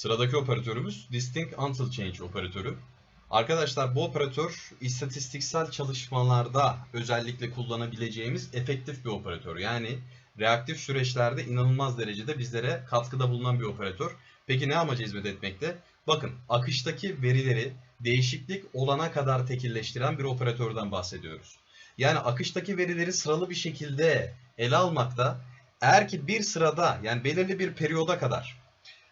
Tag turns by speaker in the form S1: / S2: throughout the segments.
S1: Sıradaki operatörümüz Distinct Until Change operatörü. Arkadaşlar bu operatör istatistiksel çalışmalarda özellikle kullanabileceğimiz efektif bir operatör. Yani reaktif süreçlerde inanılmaz derecede bizlere katkıda bulunan bir operatör. Peki ne amaca hizmet etmekte? Bakın akıştaki verileri değişiklik olana kadar tekilleştiren bir operatörden bahsediyoruz. Yani akıştaki verileri sıralı bir şekilde ele almakta eğer ki bir sırada yani belirli bir periyoda kadar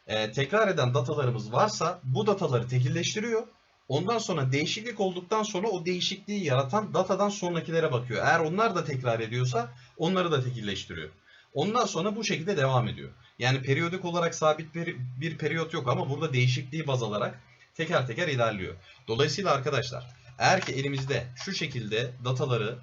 S1: e, tekrar eden datalarımız varsa bu dataları tekilleştiriyor. Ondan sonra değişiklik olduktan sonra o değişikliği yaratan datadan sonrakilere bakıyor. Eğer onlar da tekrar ediyorsa onları da tekilleştiriyor. Ondan sonra bu şekilde devam ediyor. Yani periyodik olarak sabit bir, bir periyot yok ama burada değişikliği baz alarak teker teker ilerliyor. Dolayısıyla arkadaşlar eğer ki elimizde şu şekilde dataları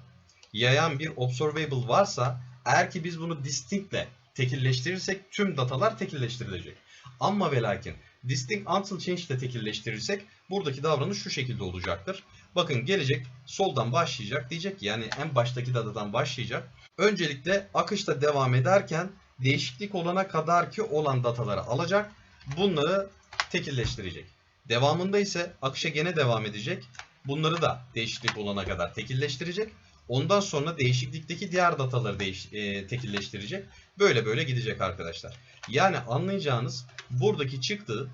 S1: yayan bir observable varsa eğer ki biz bunu distinctle tekilleştirirsek tüm datalar tekilleştirilecek. Ama ve lakin distinct until change ile tekilleştirirsek buradaki davranış şu şekilde olacaktır. Bakın gelecek soldan başlayacak diyecek ki yani en baştaki datadan başlayacak. Öncelikle akışta devam ederken değişiklik olana kadar ki olan dataları alacak. Bunları tekilleştirecek. Devamında ise akışa gene devam edecek. Bunları da değişiklik olana kadar tekilleştirecek. Ondan sonra değişiklikteki diğer dataları değiş, e, tekilleştirecek. Böyle böyle gidecek arkadaşlar. Yani anlayacağınız buradaki çıktı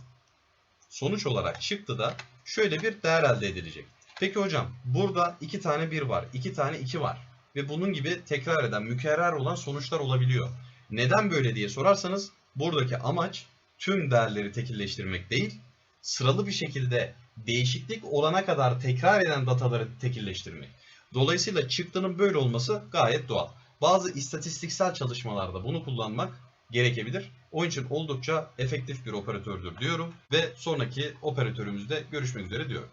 S1: sonuç olarak çıktı da şöyle bir değer elde edilecek. Peki hocam burada iki tane bir var, iki tane iki var ve bunun gibi tekrar eden, mükerrer olan sonuçlar olabiliyor. Neden böyle diye sorarsanız buradaki amaç tüm değerleri tekilleştirmek değil, sıralı bir şekilde değişiklik olana kadar tekrar eden dataları tekilleştirmek. Dolayısıyla çıktının böyle olması gayet doğal. Bazı istatistiksel çalışmalarda bunu kullanmak gerekebilir. Onun için oldukça efektif bir operatördür diyorum ve sonraki operatörümüzde görüşmek üzere diyorum.